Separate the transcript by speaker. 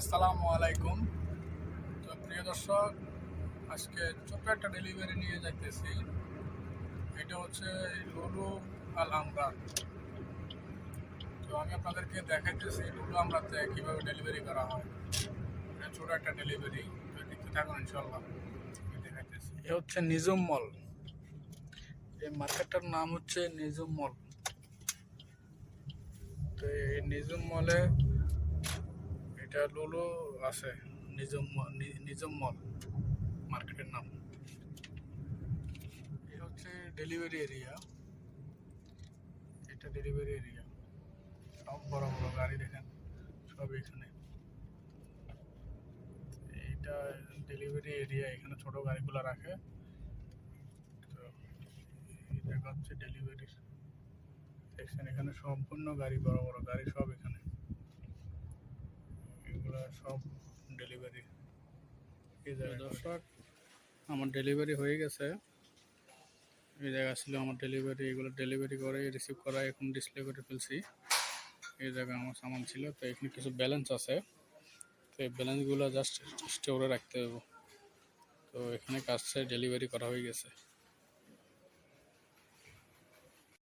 Speaker 1: আসসালামু আলাইকুম। তো প্রিয় দর্শক, আজকে ছোট্ট একটা ডেলিভারি নিয়ে যাইতেছি। এটা হচ্ছে লুলু আল আমরাত তো আমি আপনাদেরকে দেখাইতেছি লুলু আমরাতে কীভাবে ডেলিভারি করা হয়। এটা ছোট একটা ডেলিভারি তো দেখতে থাকুন ইনশাল্লাহ দেখাইতেছি। এ হচ্ছে নিজুম মল এই মার্কেটটার নাম হচ্ছে নিজুম মল তো এই নিজুম মলে এটা লুলু আছে নিজম নিজম মল মার্কেটের নাম। এই হচ্ছে ডেলিভারি এরিয়া এটা ডেলিভারি এরিয়া সব বড় বড় গাড়ি দেখেন, সব এখানে। এইটা ডেলিভারি এরিয়া এখানে ছোট গাড়িগুলো রাখে। তো জায়গা হচ্ছে ডেলিভারি সেকশন এখানে সম্পূর্ণ গাড়ি, বড় বড় গাড়ি সব এখানে। এগুলো সব ডেলিভারি এই জায়গায় দর্শক আমার ডেলিভারি হয়ে গেছে। এই জায়গা ছিল আমার ডেলিভারি এগুলো ডেলিভারি করে রিসিভ করা এখন ডিসপ্লে করে ফেলছি। এই জায়গায় আমার সামান ছিল তো এখানে কিছু ব্যালেন্স আছে। তো এই ব্যালেন্সগুলো জাস্ট স্টোরে রাখতে হবে। তো এখানে কাজটা ডেলিভারি করা হয়ে গেছে।